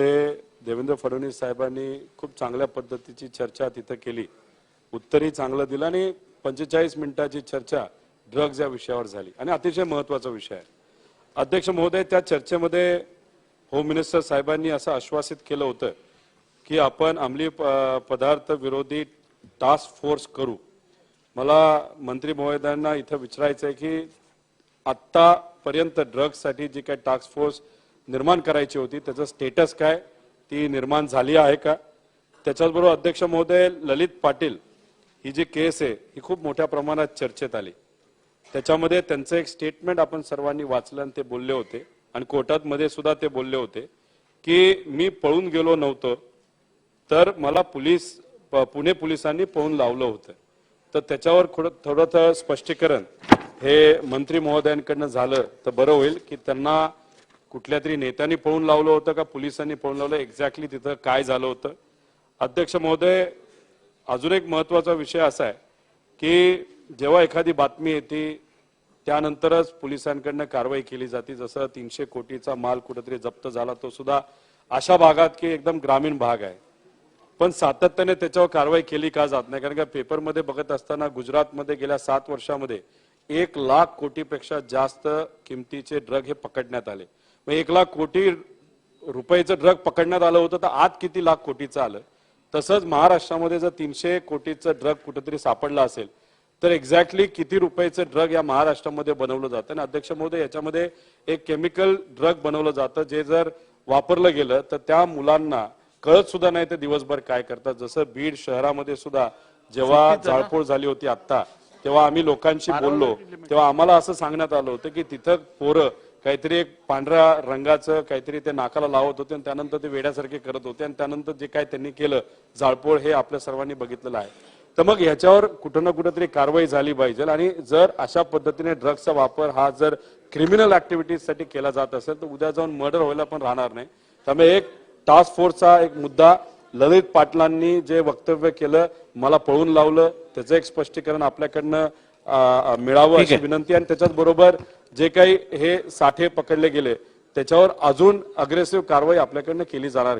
मध्ये देवेंद्र फडणवीस साहेबांनी खूप चांगल्या पद्धतीची चर्चा तिथं केली. उत्तरही चांगलं दिलं आणि पंचेचाळीस मिनिटाची चर्चा ड्रग्ज या विषयावर झाली. आणि अतिशय महत्त्वाचा विषय आहे. अध्यक्ष महोदय त्या चर्चेमध्ये होम मिनिस्टर साहेबांनी असं आश्वासित केलं होतं की आपण अंमली पदार्थ विरोधी टास्क फोर्स करू. मला मंत्री महोदयांना इथं विचारायचं आहे की आत्तापर्यंत ड्रग्जसाठी जी काही टास्क फोर्स निर्माण करायची होती. त्याचं स्टेटस काय? ती निर्माण झाली आहे का? त्याच्याचबरोबर अध्यक्ष महोदय ललित पाटील ही जी केस आहे ही खूप मोठ्या प्रमाणात चर्चेत आली. त्याच्यामध्ये त्यांचं एक स्टेटमेंट आपण सर्वांनी वाचलं आणि ते बोलले होते आणि कोर्टात मध्ये सुद्धा ते बोलले होते की मी पळून गेलो नव्हतो तर मला पोलीस प- पुणे पोलिसांनी पळून लावलं होतं. तर त्याच्यावर थोडं थोडं स्पष्टीकरण हे मंत्री महोदयांकडनं झालं तर बरं होईल की त्यांना कुठल्या तरी नेत्यांनी पळून लावलं होतं का? पोलिसांनी पळून लावलं? एक्झॅक्टली तिथं काय झालं होतं? अध्यक्ष महोदय अजून एक महत्त्वाचा विषय असा आहे की जेव्हा एखादी बातमी येते त्यानंतरच पोलिसांकडनं कारवाई केली जाते. जसं तीनशे कोटीचा माल कुठेतरी जप्त झाला तो सुद्धा अशा भागात की एकदम ग्रामीण भाग आहे. पण सातत्याने त्याच्यावर कारवाई केली का जात नाही? कारण का पेपरमध्ये बघत असताना गुजरातमध्ये गेल्या सात वर्षामध्ये एक लाख कोटीपेक्षा जास्त किमतीचे ड्रग हे पकडण्यात आले. मग एक लाख कोटी रुपयाचं ड्रग पकडण्यात आलं होतं तर आत किती लाख कोटीचं आलं? तसंच महाराष्ट्रामध्ये जर तीनशे कोटीचं ड्रग कुठेतरी सापडलं असेल तर एक्झॅक्टली किती रुपयाचं ड्रग या महाराष्ट्रामध्ये बनवलं जातं? आणि अध्यक्ष महोदय याच्यामध्ये एक केमिकल ड्रग बनवलं जातं जे जर वापरलं गेलं तर त्या मुलांना कळत सुद्धा नाही ते दिवसभर काय करतात. जसं बीड शहरामध्ये सुद्धा जेव्हा जाळपोळ झाली होती आता तेव्हा आम्ही लोकांशी बोललो तेव्हा आम्हाला असं सांगण्यात आलं होतं की तिथं पोरं काहीतरी एक पांढऱ्या रंगाचं काहीतरी ते नाकाला लावत होते आणि त्यानंतर ते वेड्यासारखे करत होते आणि त्यानंतर जे काय त्यांनी केलं जाळपोळ हे आपल्या सर्वांनी बघितलेलं आहे. तर मग ह्याच्यावर कुठं ना कुठंतरी कारवाई झाली पाहिजे आणि जर अशा पद्धतीने ड्रग्सचा वापर हा जर क्रिमिनल ऍक्टिव्हिटीजसाठी केला जात असेल तर उद्या जाऊन मर्डर व्हायला पण राहणार नाही. त्यामुळे एक टास्क फोर्सचा एक मुद्दा ललित पाटलांनी जे वक्तव्य केलं मला पळून लावलं त्याचं एक स्पष्टीकरण आपल्याकडनं मिळावं अशी विनंती आणि त्याच्याच बरोबर जे काही हे साठे पकडले गेले त्याच्यावर अजून अग्रेसिव्ह कारवाई आपल्याकडनं केली जाणार